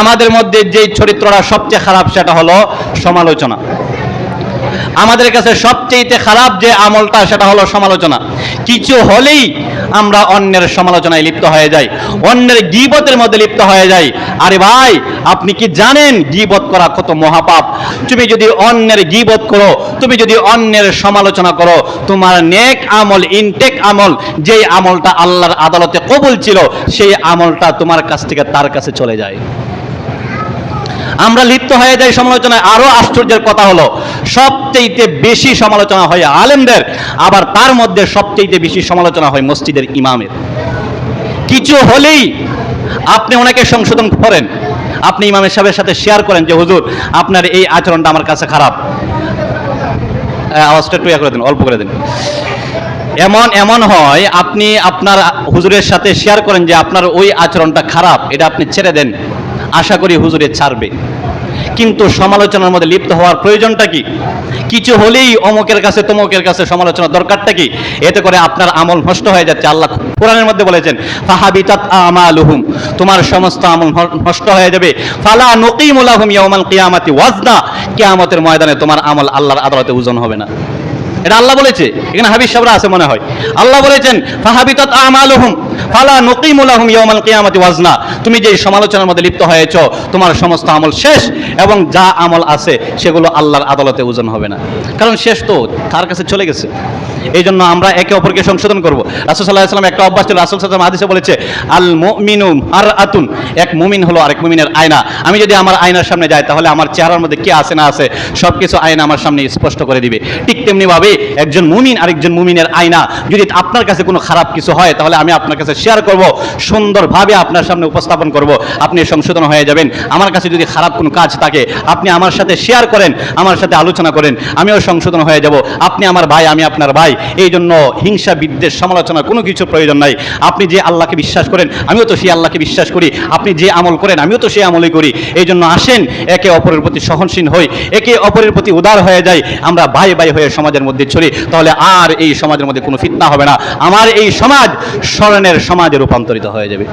আমাদের মধ্যে যেই চরিত্রটা সবচেয়ে খারাপ সেটা হলো সমালোচনা। আমাদের কাছে সবচেয়ে খারাপ যে আমলটা, সেটা হলো সমালোচনা। কিছু হলেই আমরা অন্যের সমালোচনায় লিপ্ত হয়ে যাই, অন্যের গিবতের মধ্যে লিপ্ত হয়ে যাই। আরে ভাই, আপনি কি জানেন গিবত করা কত মহাপাপ? তুমি যদি অন্যের গিবত করো, তুমি যদি অন্যের সমালোচনা করো, তোমার নেক আমল, ইনটেক আমল, যেই আমলটা আল্লাহর আদালতে কবুল ছিল, সেই আমলটা তোমার কাছ থেকে তার কাছে চলে যায়। আমরা লিপ্ত হয়ে যাই সমালোচনায়, আরও আশ্চর্যের কথা হলো সবচেয়ে বেশি সমালোচনা হয় আলেমদের, আবার তার মধ্যে সবচেয়ে বেশি সমালোচনা হয় মসজিদের ইমামের। কিছু হলেই আপনি ওনাকে সংশোধন করেন, আপনি ইমামের সাহেবের সাথে শেয়ার করেন যে, হুজুর, আপনার এই আচরণটা আমার কাছে খারাপ। আওয়াজটা একটু করে দিন, অল্প করে দিন। এমন এমন হয়, আপনি আপনার হুজুরের সাথে শেয়ার করেন যে, আপনার ওই আচরণটা খারাপ, এটা আপনি ছেড়ে দেন। আশা করি হুজুরে ছাড়বে। কিন্তু সমালোচনার মধ্যে লিপ্ত হওয়ার প্রয়োজনটা কি? কিছু হলেই অমকের কাছে তমুকের কাছে সমালোচনা দরকারটা কি? এতে করে আপনার আমল নষ্ট হয়ে যাচ্ছে। আল্লাহ কোরআনের মধ্যে বলেছেন, ফাহাবিতাত আমালুহুম। তোমার সমস্ত আমল নষ্ট হয়ে যাবে। ফালা নকিমুলাহুম ইয়াউমাল কিয়ামাতি ওয়াজনা। কিয়ামতের ময়দানে তোমার আমল আল্লাহর আদালতে ওজন হবে না। এটা আল্লাহ বলেছে। এখানে হাবিব সাবরা আছে মনে হয়। আল্লাহ বলেছেন, ফাহাবিতাত আমালুহুম। ফালা নকিমুলাহুম ইয়াউমাল কিয়ামাতি ওয়াজনা। তুমি যে সমালোচনার মধ্যে লিপ্ত হয়েছো, তোমার সমস্ত আমল শেষ এবং যা আমল আছে, সেগুলো আল্লাহর আদালতে ওজন হবে না। কারণ শেষ তো, তার কাছে চলে গেছে। এই জন্য আমরা একে অপরকে সংশোধন করব। রাসুল সাল্লাহ একটা অভ্যাস ছিল, রাসুল সাল্লাম হাদিসে বলেছে, আল মুমিনু আর আতুন এক মুমিন হলো আরেক মুমিনের আয়না। আমি যদি আমার আয়নার সামনে যাই, তাহলে আমার চেহারার মধ্যে কি আছে না আছে সব কিছু আয়না আমার সামনে স্পষ্ট করে দিবে। ঠিক তেমনি ভাবে একজন মুমিন আরেকজন মুমিনের আয়না, যদি আপনার কাছে কোনো খারাপ কিছু হয়, তাহলে আমি আপনার কাছে শেয়ার করব, সুন্দরভাবে আপনার সামনে উপস্থাপন করব। আপনি সংশোধন হয়ে যাবেন। আমার কাছে যদি খারাপ কোনো কাজ থাকে, আপনি আমার সাথে শেয়ার করেন, আমার সাথে আলোচনা করেন, আমিও সংশোধন হয়ে যাব। আপনি আমার ভাই, আমি আপনার ভাই। এই জন্য হিংসা, বিদ্বেষ, সমালোচনা, কোনো কিছু প্রয়োজন নাই। আপনি যে আল্লাহকে বিশ্বাস করেন, আমিও তো সেই আল্লাহকে বিশ্বাস করি। আপনি যে আমল করেন, আমিও তো সেই আমলই করি। এই জন্য আসেন, একে অপরের প্রতি সহনশীল হই। একে অপরের প্রতি উদার হয়ে যাই। আমরা ভাই ভাই হয়ে সমাজের মধ্যে চলি তাহলে আর এই সমাজের মধ্যে কোনো ফিতনা হবে না। আমার এই সমাজ স্মরণের সমাজে রূপান্তরিত হয়ে যাবে।